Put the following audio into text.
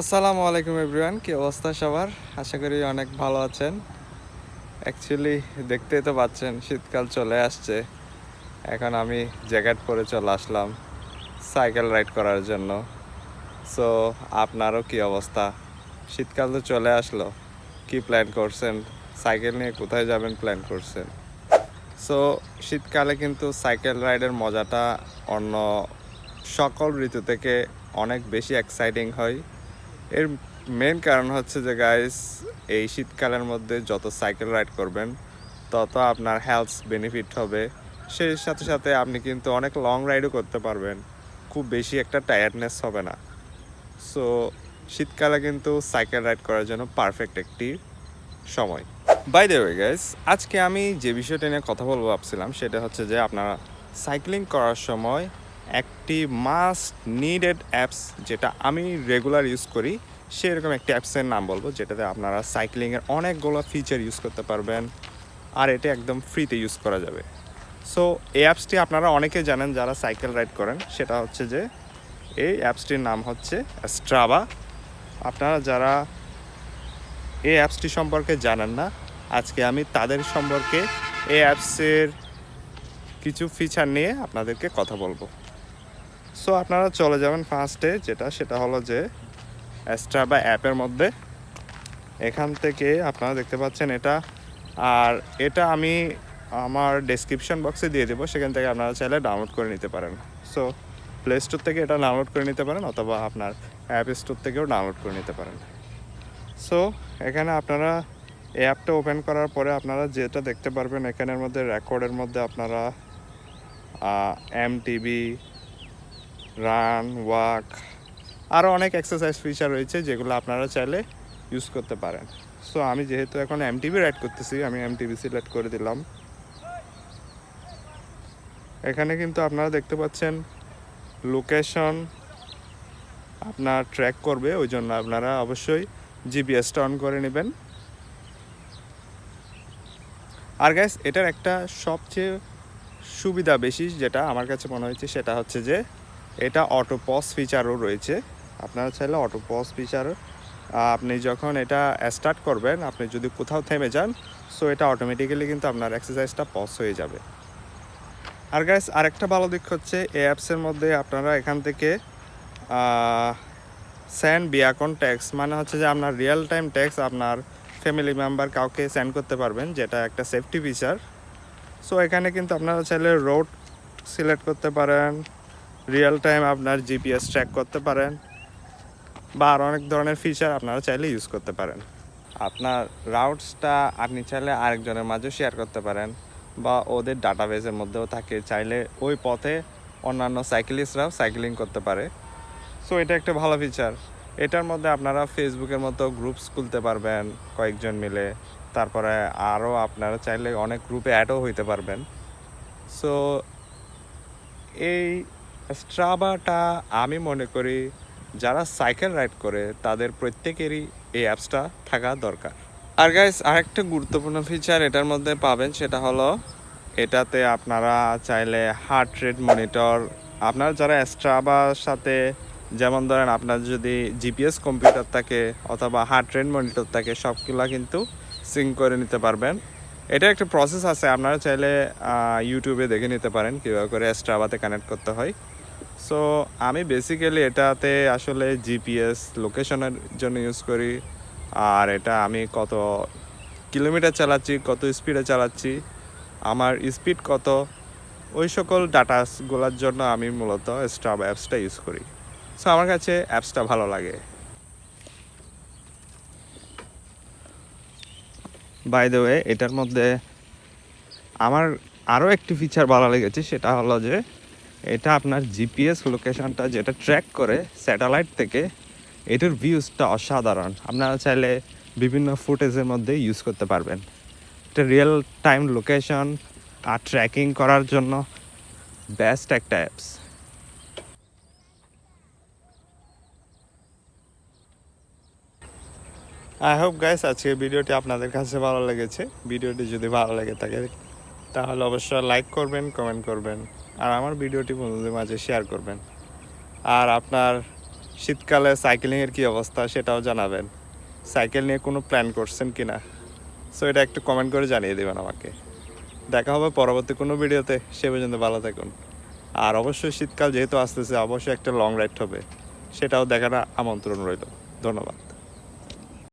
আসসালামু আলাইকুম এভরিওয়ান, কি অবস্থা সবার? আশা করি অনেক ভালো আছেন। অ্যাকচুয়ালি দেখতেই তো পাচ্ছেন, শীতকাল চলে আসছে। এখন আমি জ্যাকেট পরে চলে আসলাম, সাইকেল রাইড করার জন্য। সো আপনারও কি অবস্থা? শীতকাল তো চলে আসলো, কি প্ল্যান করছেন? সাইকেল নিয়ে কোথায় যাবেন প্ল্যান করছেন? সো শীতকালে কিন্তু সাইকেল রাইডের মজাটা অন্য সকল ঋতু থেকে অনেক বেশি এক্সাইটিং হয়। এর মেন কারণ হচ্ছে যে গাইস এই শীতকালের মধ্যে যত সাইকেল রাইড করবেন, তত আপনার হেলথ বেনিফিট হবে। সেই সাথে সাথে আপনি কিন্তু অনেক লং রাইডও করতে পারবেন। খুব বেশি একটা টায়ার্ডনেস হবে না। সো শীতকালে কিন্তু সাইকেল রাইড করার জন্য পারফেক্ট একটি সময়। বাই দ্য ওয়ে গাইস আজকে আমি যে বিষয়টা নিয়ে কথা বলব ভাবছিলাম, সেটা হচ্ছে যে, আপনারা সাইক্লিং করার সময় একটি মাস্ট নিডেড অ্যাপস যেটা আমি রেগুলার ইউজ করি, সেরকম একটি অ্যাপসের নাম বলব, যেটাতে আপনারা সাইক্লিংয়ের অনেকগুলো ফিচার ইউজ করতে পারবেন, আর এটা একদম ফ্রিতে ইউজ করা যাবে। সো এই অ্যাপসটি আপনারা অনেকে জানেন যারা সাইকেল রাইড করেন, সেটা হচ্ছে যে, এই অ্যাপসটির নাম হচ্ছে স্ট্রাবা আপনারা যারা এই অ্যাপসটি সম্পর্কে জানেন না, আজকে আমি তাদের সম্পর্কে এই অ্যাপসের কিছু ফিচার নিয়ে আপনাদেরকে কথা বলব। সো আপনারা চলে যাবেন ফার্স্টে যেটা সেটা হলো যে অ্যাস্ট্রা বা অ্যাপের মধ্যে। এখান থেকে আপনারা দেখতে পাচ্ছেন এটা। আর এটা আমি আমার ডেসক্রিপশন বক্সে দিয়ে দেবো, সেখান থেকে আপনারা চাইলে ডাউনলোড করে নিতে পারেন। সো প্লে স্টোর থেকে এটা ডাউনলোড করে নিতে পারেন, অথবা আপনার অ্যাপ স্টোর থেকেও ডাউনলোড করে নিতে পারেন। সো এখানে আপনারা অ্যাপটা ওপেন করার পরে আপনারা যেটা দেখতে পারবেন, এখানের মধ্যে রেকর্ডের মধ্যে আপনারা এম টিভি রান, ওয়াক আরও অনেক এক্সারসাইজ ফিচার রয়েছে যেগুলো আপনারা চাইলে ইউজ করতে পারেন। সো আমি যেহেতু এখন এম টিভি রাইড করতেছি, আমি এম টিভি সিলেক্ট করে দিলাম। এখানে কিন্তু আপনারা দেখতে পাচ্ছেন লোকেশন আপনার ট্র্যাক করবে, ওই জন্য আপনারা অবশ্যই জিপিএসটা অন করে নেবেন। আর গ্যাস এটার একটা সবচেয়ে সুবিধা বেশি যেটা আমার কাছে মনে হয়েছে, সেটা হচ্ছে যে এটা অটো পজ ফিচারও রয়েছে। আপনারা চাইলে অটো পজ ফিচার আপনি যখন এটা স্টার্ট করবেন, আপনি যদি কোথাও থেমে যান সো এটা অটোমেটিক্যালি কিন্তু আপনার এক্সারসাইজটা পজ হয়ে যাবে। আর গ্যাস আরেকটা ভালো দিক হচ্ছে, এই অ্যাপসের মধ্যে আপনারা এখান থেকে স্যান্ড বিয়াকন ট্যাক্স মানে হচ্ছে যে আপনার রিয়েল টাইম ট্যাক্স আপনার ফ্যামিলি মেম্বার কাউকে সেন্ড করতে পারবেন, যেটা একটা সেফটি ফিচার সো এখানে কিন্তু আপনারা চাইলে রোড সিলেক্ট করতে পারেন। রিয়েল টাইম আপনার জিপিএস ট্র্যাক করতে পারেন বা আরও অনেক ধরনের ফিচার আপনারা চাইলে ইউজ করতে পারেন। আপনার রাউটসটা আপনি চাইলে আরেকজনের মাঝেও শেয়ার করতে পারেন বা ওদের ডাটাবেসের মধ্যেও থাকে, চাইলে ওই পথে অন্যান্য সাইকেলিস্টরাও সাইকেলিং করতে পারে। সো এটা একটা ভালো ফিচার এটার মধ্যে আপনারা ফেসবুকের মতো গ্রুপস খুলতে পারবেন কয়েকজন মিলে। তারপরে আরও আপনারা চাইলে অনেক গ্রুপে অ্যাডও হইতে পারবেন। সো এই স্ট্রাবাটা আমি মনে করি যারা সাইকেল রাইড করে, তাদের প্রত্যেকেরই এই অ্যাপসটা থাকা দরকার। আর গাইস আরেকটা গুরুত্বপূর্ণ ফিচার এটার মধ্যে পাবেন, সেটা হলো এটাতে আপনারা চাইলে হার্ট রেট মনিটর আপনার যারা স্ট্রাবার সাথে, যেমন ধরেন আপনার যদি জিপিএস কম্পিউটার থাকে অথবা হার্ট রেট মনিটর থাকে, সবগুলা কিন্তু সিঙ্ক করে নিতে পারবেন। এটা একটা প্রসেস আছে, আপনারা চাইলে ইউটিউবে দেখে নিতে পারেন কীভাবে করে স্ট্রাবাতে কানেক্ট করতে হয়। সো আমি বেসিক্যালি এটাতে আসলে জিপিএস লোকেশনের জন্য ইউজ করি। আর এটা আমি কত কিলোমিটার চালাচ্ছি, কত স্পিডে চালাচ্ছি, আমার স্পিড কত, ওই সকল ডাটাসগুলোর জন্য আমি মূলত স্ট্রাব অ্যাপসটা ইউজ করি। সো আমার কাছে অ্যাপসটা ভালো লাগে। বাই দ্য ওয়ে এটার মধ্যে আমার আরও একটি ফিচার ভালো লেগেছে, সেটা হলো যে এটা আপনার জিপিএস লোকেশনটা যেটা ট্র্যাক করে স্যাটেলাইট থেকে, এটার ভিউজটা অসাধারণ। আপনারা চাইলে বিভিন্ন ফুটেজের মধ্যে ইউজ করতে পারবেন। এটা রিয়েল টাইম লোকেশন আর ট্র্যাকিং করার জন্য বেস্ট একটা অ্যাপস আই হোপ গাইস আজকে ভিডিওটি আপনাদের কাছে ভালো লেগেছে। ভিডিওটি যদি ভালো লেগে থাকে, তাহলে অবশ্যই লাইক করবেন কমেন্ট করবেন। আর আমার ভিডিওটি বন্ধুদের মাঝে শেয়ার করবেন। আর আপনার শীতকালে সাইকেলিংয়ের কী অবস্থা সেটাও জানাবেন। সাইকেল নিয়ে কোনো প্ল্যান করছেন কি না সো এটা একটু কমেন্ট করে জানিয়ে দেবেন আমাকে। দেখা হবে পরবর্তী কোনো ভিডিওতে। সে পর্যন্ত ভালো থাকুন। আর অবশ্যই শীতকাল যেহেতু আসতেছে, অবশ্যই একটা লং রাইড হবে। সেটাও দেখার আমন্ত্রণ রইল। ধন্যবাদ।